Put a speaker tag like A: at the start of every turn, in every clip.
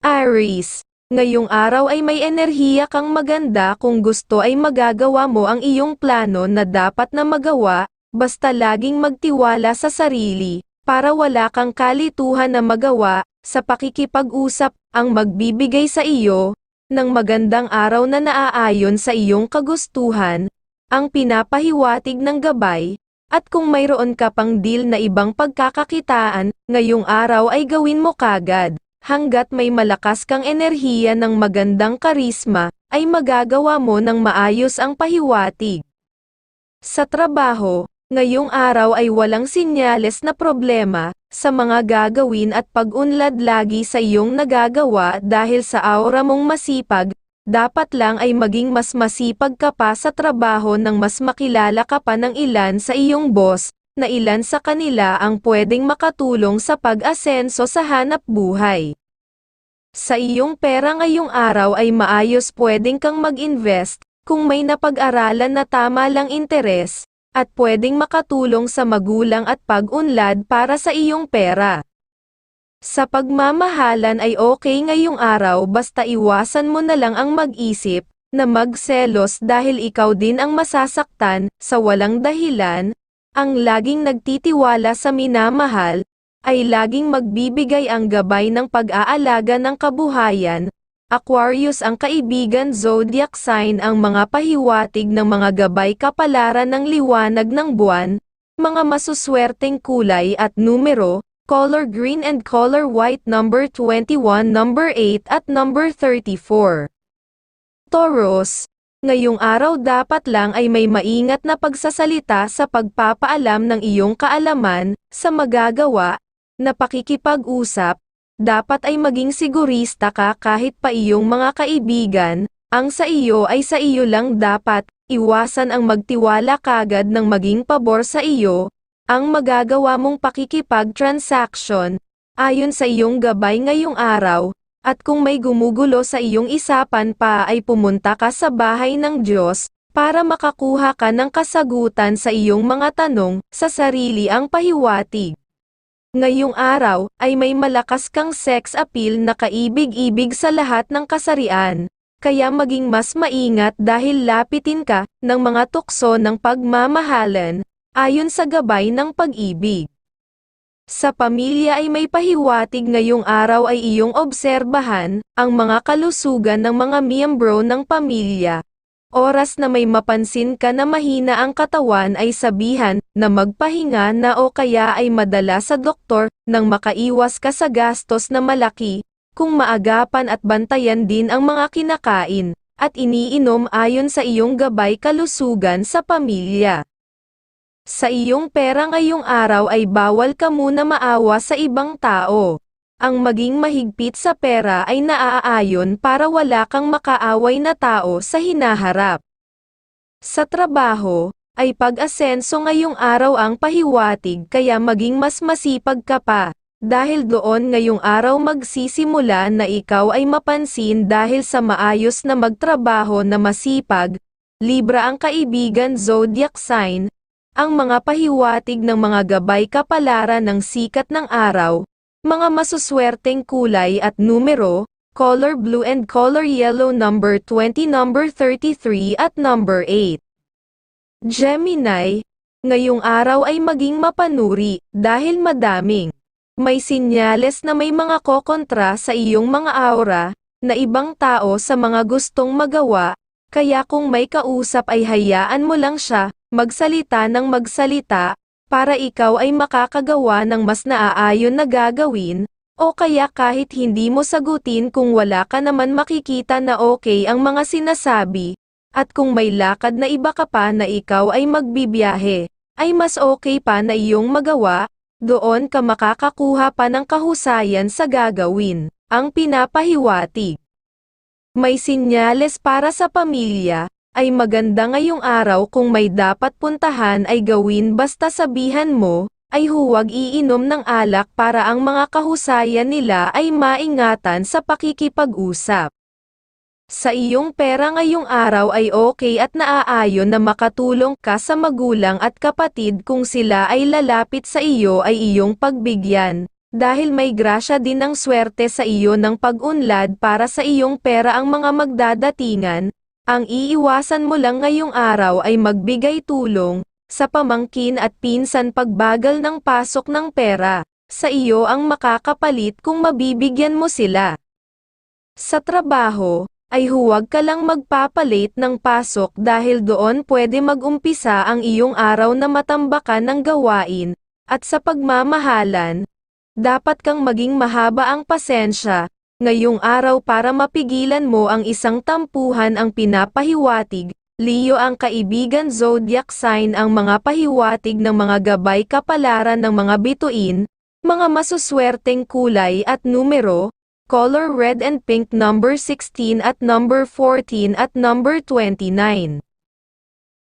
A: Aries, ngayong araw ay may enerhiya kang maganda kung gusto ay magagawa mo ang iyong plano na dapat na magawa, basta laging magtiwala sa sarili, para wala kang kalituhan na magawa, sa pakikipag-usap, ang magbibigay sa iyo, ng magandang araw na naaayon sa iyong kagustuhan, ang pinapahiwatig ng gabay, at kung mayroon ka pang deal na ibang pagkakakitaan, ngayong araw ay gawin mo kagad. Hanggat may malakas kang enerhiya ng magandang karisma, ay magagawa mo ng maayos ang pahiwatig. Sa trabaho, ngayong araw ay walang sinyales na problema, sa mga gagawin at pag-unlad lagi sa iyong nagagawa dahil sa aura mong masipag, dapat lang ay maging mas masipag ka pa sa trabaho nang mas makilala ka pa ng ilan sa iyong boss, na ilan sa kanila ang pwedeng makatulong sa pag-asenso sa hanap buhay. Sa iyong pera ngayong araw ay maayos pwedeng kang mag-invest, kung may napag-aralan na tama lang interes, at pwedeng makatulong sa magulang at pag-unlad para sa iyong pera. Sa pagmamahalan ay okay ngayong araw basta iwasan mo na lang ang mag-isip, na magselos dahil ikaw din ang masasaktan, sa walang dahilan, ang laging nagtitiwala sa minamahal, ay laging magbibigay ang gabay ng pag-aalaga ng kabuhayan. Aquarius ang kaibigan zodiac sign ang mga pahiwatig ng mga gabay kapalaran ng liwanag ng buwan, mga masuswerteng kulay at numero, color green and color white number 21, number 8 at number 34. Taurus, ngayong araw dapat lang ay may maingat na pagsasalita sa pagpapaalam ng iyong kaalaman, sa magagawa, na pakikipag-usap, dapat ay maging sigurista ka kahit pa iyong mga kaibigan, ang sa iyo ay sa iyo lang dapat, iwasan ang magtiwala kagad ng maging pabor sa iyo, ang magagawa mong pakikipag-transaction, ayon sa iyong gabay ngayong araw, at kung may gumugulo sa iyong isapan pa ay pumunta ka sa bahay ng Diyos, para makakuha ka ng kasagutan sa iyong mga tanong, sa sarili ang pahiwatig. Ngayong araw, ay may malakas kang sex appeal na kaibig-ibig sa lahat ng kasarian, kaya maging mas maingat dahil lapitin ka, ng mga tukso ng pagmamahalan, ayon sa gabay ng pag-ibig. Sa pamilya ay may pahiwatig ngayong araw ay iyong obserbahan, ang mga kalusugan ng mga miyembro ng pamilya, Oras na may mapansin ka na mahina ang katawan ay sabihan na magpahinga na o kaya ay madala sa doktor nang makaiwas ka sa gastos na malaki, kung maagapan at bantayan din ang mga kinakain, at iniinom ayon sa iyong gabay kalusugan sa pamilya. Sa iyong pera ngayong araw ay bawal ka muna maawa sa ibang tao ang maging mahigpit sa pera ay naaayon para wala kang makaaway na tao sa hinaharap. Sa trabaho, ay pag-asenso ngayong araw ang pahiwatig kaya maging mas masipag ka pa, dahil doon ngayong araw magsisimula na ikaw ay mapansin dahil sa maayos na magtrabaho na masipag, Libra ang kaibigan zodiac sign, ang mga pahiwatig ng mga gabay kapalaran ng sikat ng araw, mga masuswerteng kulay at numero, color blue and color yellow number 20 number 33 at number 8. Gemini, ngayong araw ay maging mapanuri, dahil madaming. May sinyales na may mga kokontra sa iyong mga aura, na ibang tao sa mga gustong magawa, kaya kung may kausap ay hayaan mo lang siya, magsalita ng magsalita, para ikaw ay makakagawa ng mas naaayon na gagawin, o kaya kahit hindi mo sagutin kung wala ka naman makikita na okay ang mga sinasabi, at kung may lakad na iba ka pa na ikaw ay magbibiyahe, ay mas okay pa na iyong magawa, doon ka makakakuha pa ng kahusayan sa gagawin, ang pinapahiwatig. May sinyales para sa pamilya, ay maganda ngayong araw kung may dapat puntahan ay gawin basta sabihan mo, ay huwag iinom ng alak para ang mga kahusayan nila ay maingatan sa pakikipag-usap. Sa iyong pera ngayong araw ay okay at naaayon na makatulong ka sa magulang at kapatid kung sila ay lalapit sa iyo ay iyong pagbigyan, dahil may grasya din ng swerte sa iyo ng pag-unlad para sa iyong pera ang mga magdadatingan, ang iiwasan mo lang ngayong araw ay magbigay tulong, sa pamangkin at pinsan pagbagal ng pasok ng pera, sa iyo ang makakapalit kung mabibigyan mo sila. Sa trabaho, ay huwag ka lang magpapalit ng pasok dahil doon pwede mag-umpisa ang iyong araw na matambakan ng gawain, at sa pagmamahalan, dapat kang maging mahaba ang pasensya, ngayong araw para mapigilan mo ang isang tampuhan ang pinapahiwatig, Leo ang kaibigan zodiac sign ang mga pahiwatig ng mga gabay kapalaran ng mga bituin, mga masuswerteng kulay at numero, color red and pink number 16 at number 14 at number 29.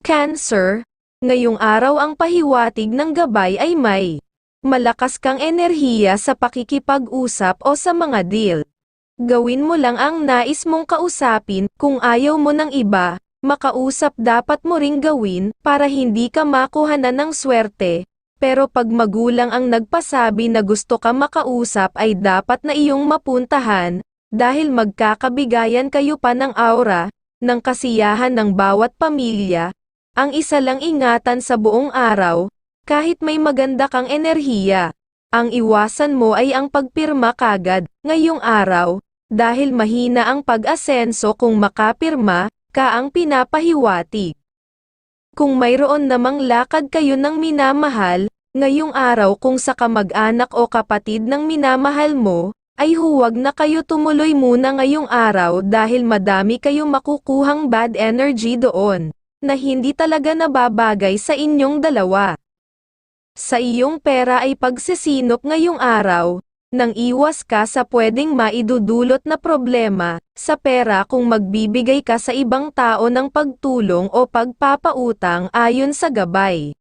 A: Cancer, ngayong araw ang pahiwatig ng gabay ay may malakas kang enerhiya sa pakikipag-usap o sa mga deal. Gawin mo lang ang nais mong kausapin, kung ayaw mo ng iba, makausap dapat mo ring gawin, para hindi ka makuhanan ng swerte, pero pag magulang ang nagpasabi na gusto ka makausap ay dapat na iyong mapuntahan, dahil magkakabigayan kayo pa ng aura, ng kasiyahan ng bawat pamilya, ang isa lang ingatan sa buong araw, kahit may maganda kang enerhiya, ang iwasan mo ay ang pagpirma kagad, ngayong araw, dahil mahina ang pag-asenso kung makapirma, ka ang pinapahiwatig. Kung mayroon namang lakad kayo ng minamahal, ngayong araw kung sa kamag-anak o kapatid ng minamahal mo, ay huwag na kayo tumuloy muna ngayong araw dahil madami kayong makukuhang bad energy doon, na hindi talaga nababagay sa inyong dalawa. Sa iyong pera ay pagsisinop ngayong araw, nang iwas ka sa pwedeng maidudulot na problema, sa pera kung magbibigay ka sa ibang tao ng pagtulong o pagpapautang ayon sa gabay.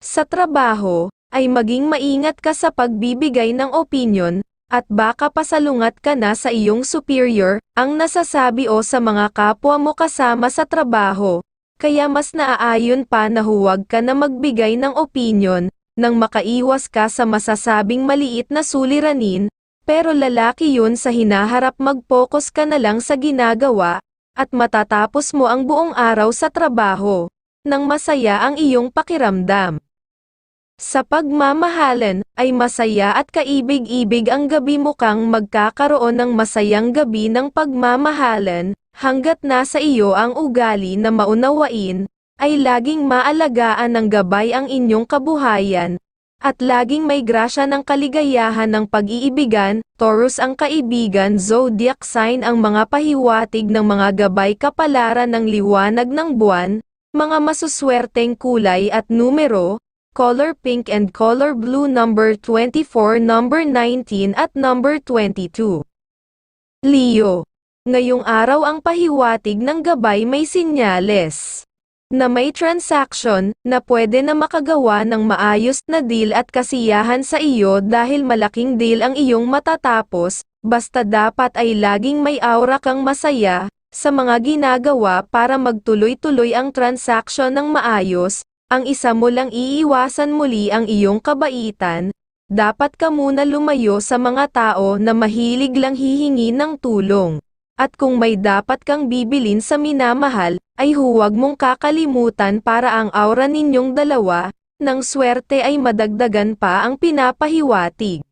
A: Sa trabaho, ay maging maingat ka sa pagbibigay ng opinion, at baka pasalungat ka na sa iyong superior, ang nasasabi o sa mga kapwa mo kasama sa trabaho, kaya mas naaayon pa na huwag ka na magbigay ng opinion, nang makaiwas ka sa masasabing maliit na suliranin, pero lalaki yun sa hinaharap mag-focus ka na lang sa ginagawa, at matatapos mo ang buong araw sa trabaho, nang masaya ang iyong pakiramdam. Sa pagmamahalan, ay masaya at kaibig-ibig ang gabi mukhang magkakaroon ng masayang gabi ng pagmamahalan, hanggat nasa iyo ang ugali na maunawain, ay laging maalagaan ng gabay ang inyong kabuhayan, at laging may grasya ng kaligayahan ng pag-iibigan, Taurus ang kaibigan zodiac sign ang mga pahiwatig ng mga gabay kapalaran ng liwanag ng buwan, mga masuswerteng kulay at numero, color pink and color blue number 24 number 19 at number 22. Leo. Ngayong araw ang pahiwatig ng gabay may sinyales na may transaction, na pwede na makagawa ng maayos na deal at kasiyahan sa iyo dahil malaking deal ang iyong matatapos, basta dapat ay laging may aura kang masaya, sa mga ginagawa para magtuloy-tuloy ang transaction ng maayos, ang isa mo lang iiwasan muli ang iyong kabaitan, dapat ka muna lumayo sa mga tao na mahilig lang hihingi ng tulong. At kung may dapat kang bibilin sa minamahal, ay huwag mong kakalimutan para ang aura ninyong dalawa, ng swerte ay madagdagan pa ang pinapahiwatig.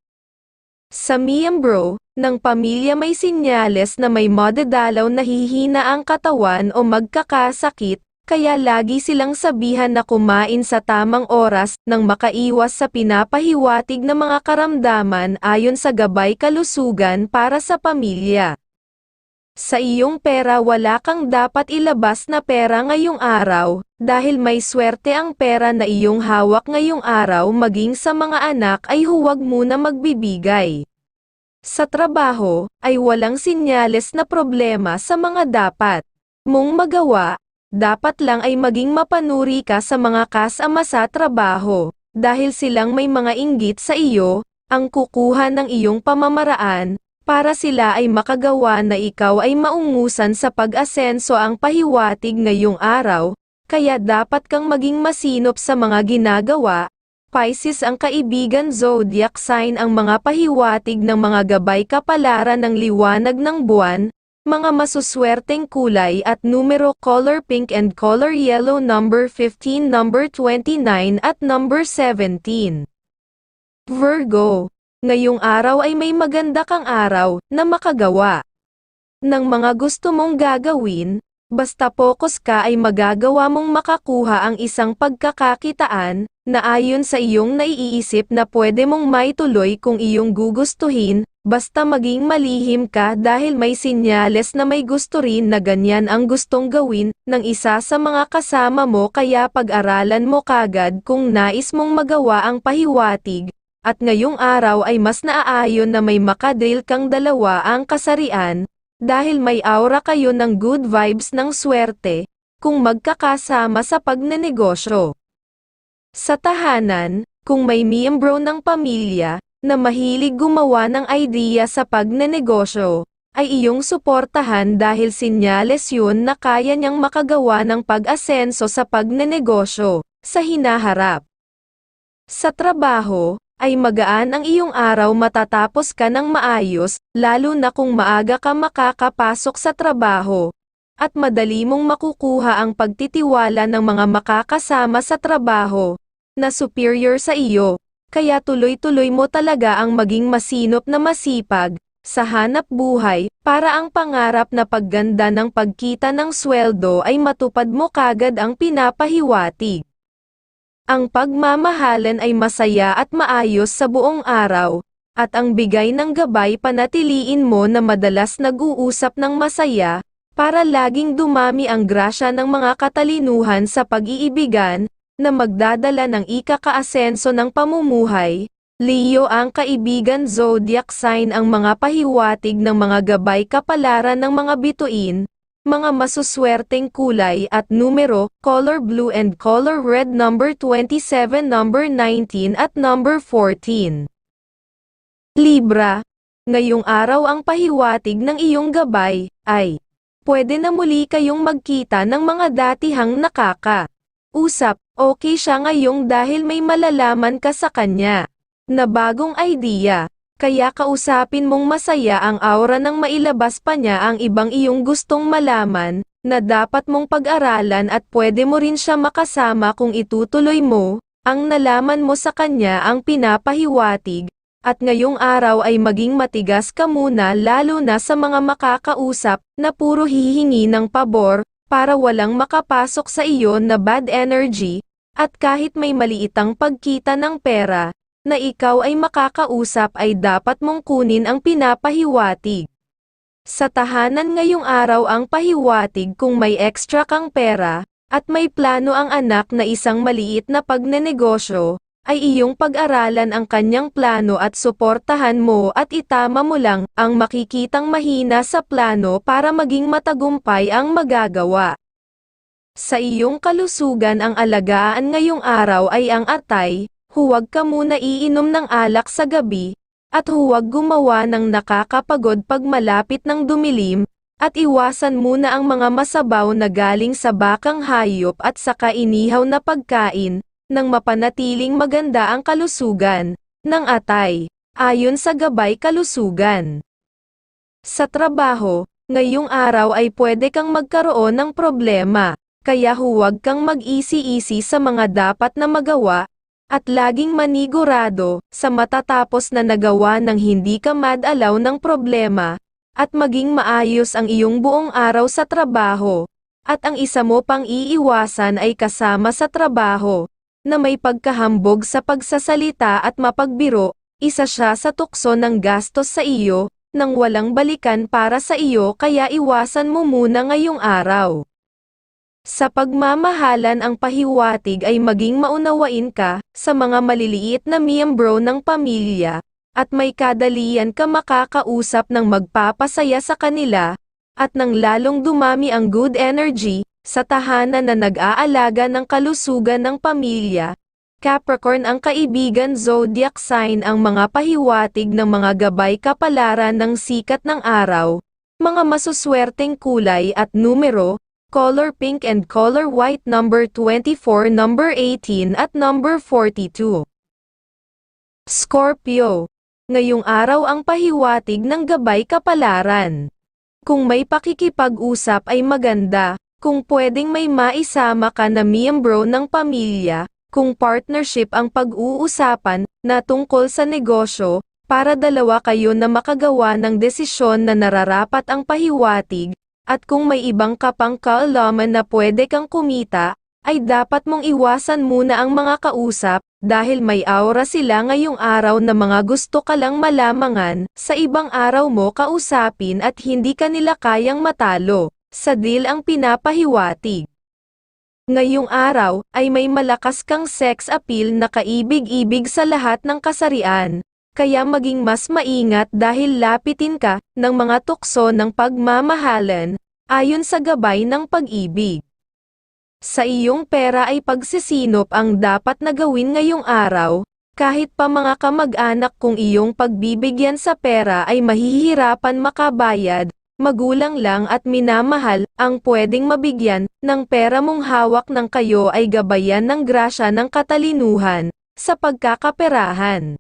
A: Sa miyembro, ng pamilya may sinyales na may madadalaw na hihina ang katawan o magkakasakit, kaya lagi silang sabihan na kumain sa tamang oras nang makaiwas sa pinapahiwatig na mga karamdaman ayon sa gabay kalusugan para sa pamilya. Sa iyong pera wala kang dapat ilabas na pera ngayong araw, dahil may swerte ang pera na iyong hawak ngayong araw maging sa mga anak ay huwag muna magbibigay. Sa trabaho, ay walang sinyales na problema sa mga dapat mong magawa, dapat lang ay maging mapanuri ka sa mga kasama sa trabaho, dahil silang may mga inggit sa iyo, ang kukuha ng iyong pamamaraan, para sila ay makagawa na ikaw ay maungusan sa pag-asenso ang pahiwatig ngayong araw, kaya dapat kang maging masinop sa mga ginagawa, Pisces ang kaibigan zodiac sign ang mga pahiwatig ng mga gabay kapalaran ng liwanag ng buwan, mga masuswerteng kulay at numero color pink and color yellow number 15 number 29 at number 17. Virgo, ngayong araw ay may maganda kang araw na makagawa ng mga gusto mong gagawin, basta focus ka ay magagawa mong makakuha ang isang pagkakakitaan, na ayon sa iyong naiisip na pwede mong maituloy kung iyong gugustuhin, basta maging malihim ka dahil may sinyales na may gusto rin na ganyan ang gustong gawin ng isa sa mga kasama mo kaya pag-aralan mo kagad kung nais mong magawa ang pahiwatig, at ngayong araw ay mas naaayon na may makadrill kang dalawa ang kasarian, dahil may aura kayo ng good vibes ng swerte, kung magkakasama sa pagnenegosyo. Sa tahanan, kung may miyembro ng pamilya, na mahilig gumawa ng idea sa pagnenegosyo, ay iyong suportahan dahil sinyales yun na kaya niyang makagawa ng pag-asenso sa pagnenegosyo, sa hinaharap. Sa trabaho, ay magaan ang iyong araw matatapos ka ng maayos, lalo na kung maaga ka makakapasok sa trabaho, at madali mong makukuha ang pagtitiwala ng mga makakasama sa trabaho, na superior sa iyo, kaya tuloy-tuloy mo talaga ang maging masinop na masipag, sa hanap buhay, para ang pangarap na pagganda ng pagkita ng sweldo ay matupad mo kagad ang pinapahiwatig. Ang pagmamahalan ay masaya at maayos sa buong araw, at ang bigay ng gabay panatiliin mo na madalas nag-uusap ng masaya, para laging dumami ang grasya ng mga katalinuhan sa pag-iibigan, na magdadala ng ikakaasenso ng pamumuhay. Leo ang kaibigan zodiac sign ang mga pahiwatig ng mga gabay kapalaran ng mga bituin, mga masuswerteng kulay at numero, color blue and color red number 27 number 19 at number 14. Libra, ngayong araw ang pahiwatig ng iyong gabay, ay, pwede na muli kayong magkita ng mga datihang nakaka. Usap, okay siya ngayong dahil may malalaman ka sa kanya. Na bagong idea, kaya kausapin mong masaya ang aura ng mailabas pa niya ang ibang iyong gustong malaman, na dapat mong pag-aralan at pwede mo rin siya makasama kung itutuloy mo, ang nalaman mo sa kanya ang pinapahiwatig, at ngayong araw ay maging matigas ka muna lalo na sa mga makakausap, na puro hihingi ng pabor, para walang makapasok sa iyo na bad energy, at kahit may maliitang pagkita ng pera, na ikaw ay makakausap ay dapat mong kunin ang pinapahiwatig. Sa tahanan ngayong araw ang pahiwatig kung may extra kang pera, at may plano ang anak na isang maliit na pagnenegosyo, ay iyong pag-aralan ang kanyang plano at suportahan mo at itama mo lang ang makikitang mahina sa plano para maging matagumpay ang magagawa. Sa iyong kalusugan ang alagaan ngayong araw ay ang atay, huwag ka muna iinom ng alak sa gabi, at huwag gumawa ng nakakapagod pag malapit ng dumilim, at iwasan muna ang mga masabaw na galing sa bakang hayop at sa kainihaw na pagkain, nang mapanatiling maganda ang kalusugan, ng atay, ayon sa gabay kalusugan. Sa trabaho, ngayong araw ay pwede kang magkaroon ng problema, kaya huwag kang mag-isi-isi sa mga dapat na magawa, at laging manigurado, sa matatapos na nagawa ng hindi ka madalaw ng problema, at maging maayos ang iyong buong araw sa trabaho, at ang isa mo pang iiwasan ay kasama sa trabaho, na may pagkahambog sa pagsasalita at mapagbiro, isa siya sa tukso ng gastos sa iyo, nang walang balikan para sa iyo kaya iwasan mo muna ngayong araw. Sa pagmamahalan ang pahiwatig ay maging maunawain ka, sa mga maliliit na miyembro ng pamilya, at may kadalian ka makakausap ng magpapasaya sa kanila, at nang lalong dumami ang good energy, sa tahanan na nag-aalaga ng kalusugan ng pamilya. Capricorn ang kaibigan zodiac sign ang mga pahiwatig ng mga gabay kapalaran ng sikat ng araw, mga masuswerteng kulay at numero, color pink and color white number 24 number 18 at number 42. Scorpio. Ngayong araw ang pahiwatig ng gabay kapalaran. Kung may pakikipag-usap ay maganda, kung pwedeng may maisama ka na miyembro ng pamilya, kung partnership ang pag-uusapan na tungkol sa negosyo, para dalawa kayo na makagawa ng desisyon na nararapat ang pahiwatig, at kung may ibang kapang kaalaman na pwede kang kumita, ay dapat mong iwasan muna ang mga kausap, dahil may aura sila ngayong araw na mga gusto ka lang malamangan, sa ibang araw mo kausapin at hindi ka nila kayang matalo, sa deal ang pinapahiwatig. Ngayong araw, ay may malakas kang sex appeal na kaibig-ibig sa lahat ng kasarian, kaya maging mas maingat dahil lapitin ka ng mga tukso ng pagmamahalan, ayon sa gabay ng pag-ibig. Sa iyong pera ay pagsisinop ang dapat na gawin ngayong araw, kahit pa mga kamag-anak kung iyong pagbibigyan sa pera ay mahihirapan makabayad, magulang lang at minamahal ang pwedeng mabigyan ng pera mong hawak ng kayo ay gabayan ng grasya ng katalinuhan sa pagkakaperahan.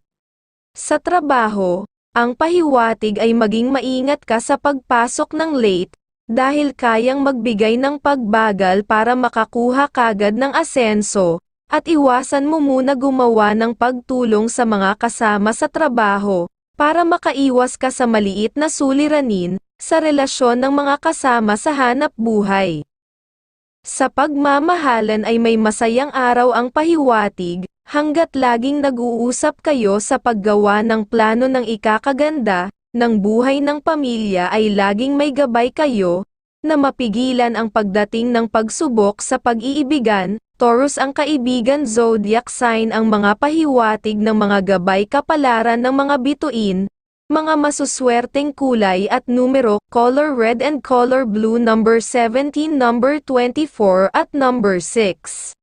A: Sa trabaho, ang pahiwatig ay maging maingat ka sa pagpasok ng late, dahil kayang magbigay ng pagbagal para makakuha kagad ng asenso, at iwasan mo muna gumawa ng pagtulong sa mga kasama sa trabaho, para makaiwas ka sa maliit na suliranin, sa relasyon ng mga kasama sa hanap buhay. Sa pagmamahalan ay may masayang araw ang pahiwatig, hanggat laging nag-uusap kayo sa paggawa ng plano ng ikakaganda, ng buhay ng pamilya ay laging may gabay kayo, na mapigilan ang pagdating ng pagsubok sa pag-iibigan, Taurus ang kaibigan zodiac sign ang mga pahiwatig ng mga gabay kapalaran ng mga bituin, mga masuswerteng kulay at numero, color red and color blue number 17 number 24 at number 6.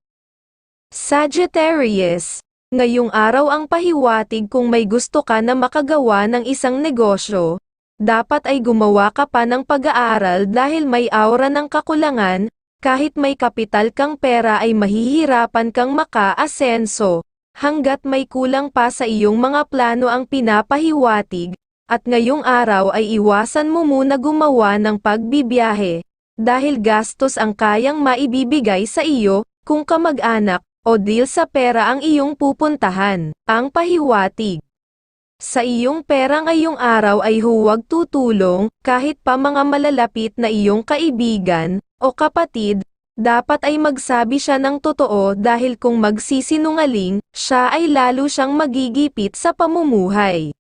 A: Sagittarius, Ngayong araw ang pahiwatig kung may gusto ka na makagawa ng isang negosyo, dapat ay gumawa ka pa ng pag-aaral dahil may aura ng kakulangan, kahit may kapital kang pera ay mahihirapan kang maka-asenso, hanggat may kulang pa sa iyong mga plano ang pinapahiwatig, at ngayong araw ay iwasan mo muna gumawa ng pagbibiyahe, dahil gastos ang kayang maibibigay sa iyo, kung kamag-anak, o deal sa pera ang iyong pupuntahan, ang pahiwatig. Sa iyong pera ngayong araw ay huwag tutulong, kahit pa mga malalapit na iyong kaibigan, o kapatid, dapat ay magsabi siya ng totoo dahil kung magsisinungaling, siya ay lalo siyang magigipit sa pamumuhay.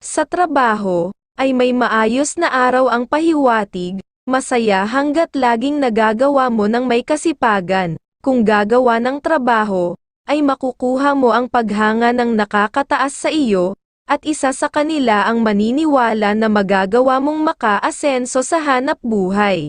A: Sa trabaho, ay may maayos na araw ang pahiwatig, masaya hanggat laging nagagawa mo ng may kasipagan, kung gagawa ng trabaho, ay makukuha mo ang paghanga ng nakakataas sa iyo, at isa sa kanila ang maniniwala na magagawa mong maka-asenso sa hanap buhay.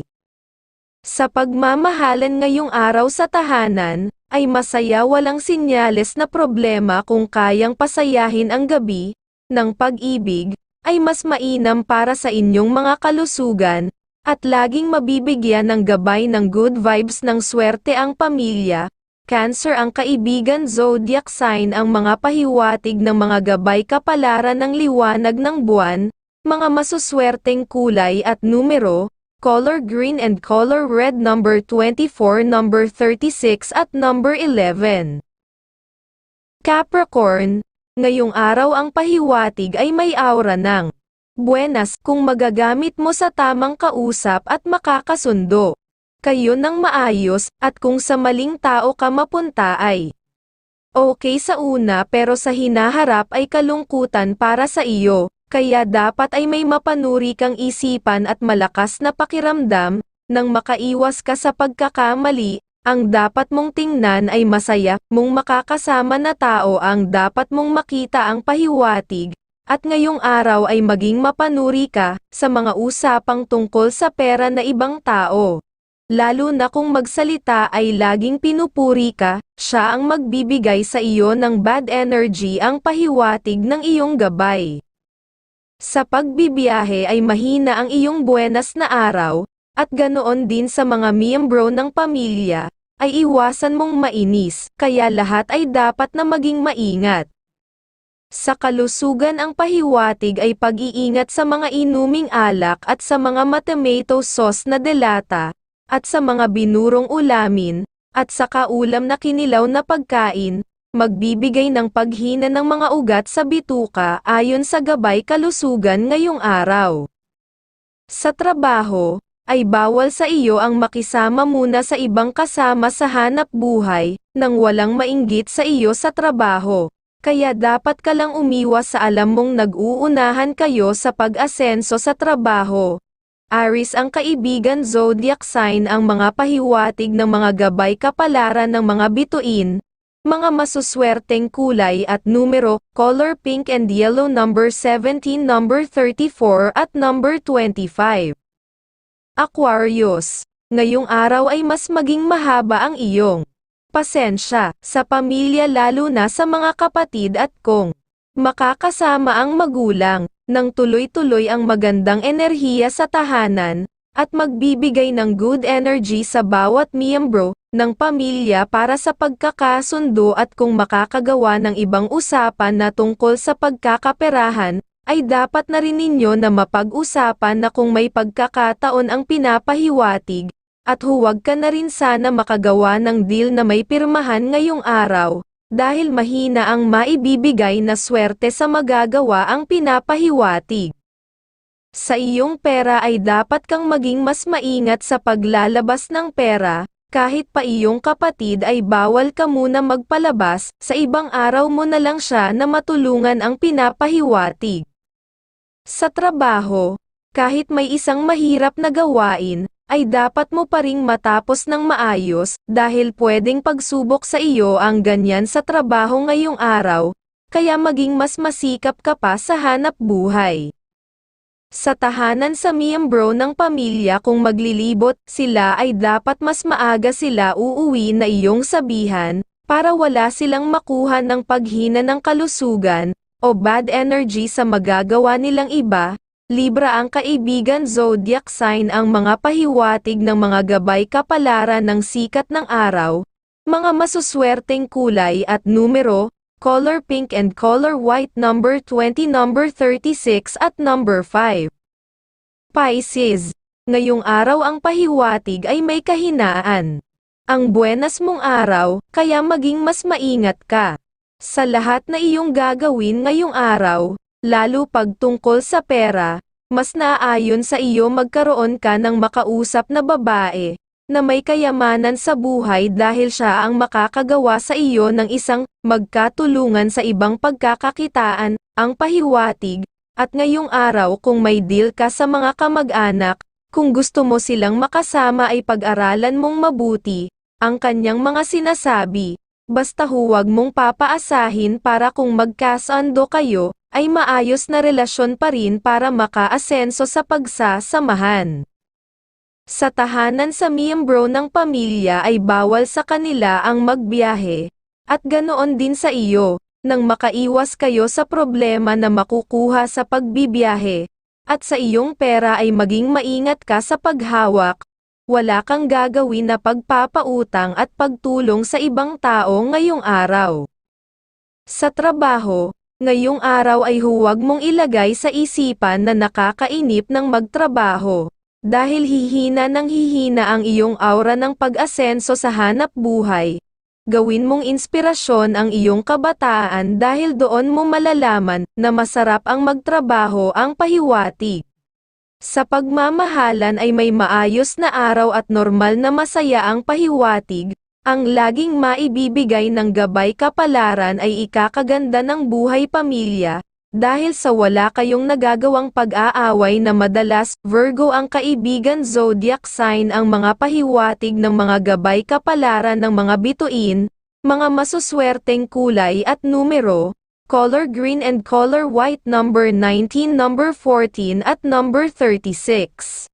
A: Sa pagmamahalan ngayong araw sa tahanan, ay masaya walang sinyales na problema kung kayang pasayahin ang gabi, ng pag-ibig, ay mas mainam para sa inyong mga kalusugan, at laging mabibigyan ng gabay ng good vibes ng swerte ang pamilya, Cancer ang kaibigan zodiac sign ang mga pahiwatig ng mga gabay kapalaran ng liwanag ng buwan, mga masuswerteng kulay at numero, color green and color red number 24 number 36 at number 11. Capricorn, ngayong araw ang pahiwatig ay may aura ng buenas kung magagamit mo sa tamang kausap at makakasundo kayo ng maayos, at kung sa maling tao ka mapunta ay okay sa una pero sa hinaharap ay kalungkutan para sa iyo, kaya dapat ay may mapanuri kang isipan at malakas na pakiramdam, nang makaiwas ka sa pagkakamali, ang dapat mong tingnan ay masaya, mong makakasama na tao ang dapat mong makita ang pahiwatig, at ngayong araw ay maging mapanuri ka, sa mga usapang tungkol sa pera na ibang tao. Lalo na kung magsalita ay laging pinupuri ka, siya ang magbibigay sa iyo ng bad energy ang pahiwatig ng iyong gabay. Sa pagbibiyahe ay mahina ang iyong buenas na araw, at ganoon din sa mga miyembro ng pamilya, ay iwasan mong mainis, kaya lahat ay dapat na maging maingat. Sa kalusugan ang pahiwatig ay pag-iingat sa mga inuming alak at sa mga matamato sauce na delata, at sa mga binurong ulamin, at sa kaulam na kinilaw na pagkain, magbibigay ng paghina ng mga ugat sa bituka ayon sa gabay kalusugan ngayong araw. Sa trabaho, ay bawal sa iyo ang makisama muna sa ibang kasama sa hanap buhay, nang walang mainggit sa iyo sa trabaho. Kaya dapat ka lang umiwas sa alam mong nag-uunahan kayo sa pag-asenso sa trabaho. Aris ang kaibigan zodiac sign ang mga pahiwatig ng mga gabay kapalaran ng mga bituin, mga masuswerteng kulay at numero, color pink and yellow number 17 number 34 at number 25. Aquarius, ngayong araw ay mas maging mahaba ang iyong pasensya sa pamilya lalo na sa mga kapatid at kung makakasama ang magulang nang tuloy-tuloy ang magandang enerhiya sa tahanan at magbibigay ng good energy sa bawat miyembro ng pamilya para sa pagkakasundo at kung makakagawa ng ibang usapan na tungkol sa pagkakaperahan, ay dapat na rin ninyo na mapag-usapan na kung may pagkakataon ang pinapahiwatig, at huwag ka na rin sana makagawa ng deal na may pirmahan ngayong araw, dahil mahina ang maibibigay na swerte sa magagawa ang pinapahiwatig. Sa iyong pera ay dapat kang maging mas maingat sa paglalabas ng pera, kahit pa iyong kapatid ay bawal ka muna magpalabas, sa ibang araw mo na lang siya na matulungan ang pinapahiwatig. Sa trabaho, kahit may isang mahirap na gawain, ay dapat mo pa ring matapos ng maayos, dahil pwedeng pagsubok sa iyo ang ganyan sa trabaho ngayong araw, kaya maging mas masikap ka pa sa hanap buhay. Sa tahanan sa miyembro ng pamilya kung maglilibot sila ay dapat mas maaga sila uuwi na iyong sabihan, para wala silang makuha ng paghina ng kalusugan, o bad energy sa magagawa nilang iba, Libra ang kaibigan zodiac sign ang mga pahiwatig ng mga gabay kapalaran ng sikat ng araw, mga masuswerteng kulay at numero, color pink and color white number 20 number 36 at number 5. Pisces, ngayong araw ang pahiwatig ay may kahinaan. Ang buenas mong araw, kaya maging mas maingat ka. Sa lahat na iyong gagawin ngayong araw, lalo pag tungkol sa pera, mas naaayon sa iyo magkaroon ka ng makausap na babae, na may kayamanan sa buhay dahil siya ang makakagawa sa iyo ng isang magkatulungan sa ibang pagkakakitaan, ang pahiwatig, at ngayong araw kung may deal ka sa mga kamag-anak, kung gusto mo silang makasama ay pag-aralan mong mabuti, ang kanyang mga sinasabi, basta huwag mong papaasahin para kung magkasando kayo, ay maayos na relasyon pa rin para makaasenso sa pagsasamahan. Sa tahanan sa miyembro ng pamilya ay bawal sa kanila ang magbiyahe, at ganoon din sa iyo, nang makaiwas kayo sa problema na makukuha sa pagbibiyahe, at sa iyong pera ay maging maingat ka sa paghawak, wala kang gagawin na pagpapautang at pagtulong sa ibang tao ngayong araw. Sa trabaho, ngayong araw ay huwag mong ilagay sa isipan na nakakainip ng magtrabaho, dahil hihina ng hihina ang iyong aura ng pag-asenso sa hanap buhay, gawin mong inspirasyon ang iyong kabataan dahil doon mo malalaman na masarap ang magtrabaho ang pahiwatig. Sa pagmamahalan ay may maayos na araw at normal na masaya ang pahiwatig, ang laging maibibigay ng gabay kapalaran ay ikakaganda ng buhay pamilya, dahil sa wala kayong nagagawang pag-aaway na madalas, Virgo ang kaibigan zodiac sign ang mga pahiwatig ng mga gabay kapalaran ng mga bituin, mga masuswerteng kulay at numero, color green and color white number 19 number 14 at number 36.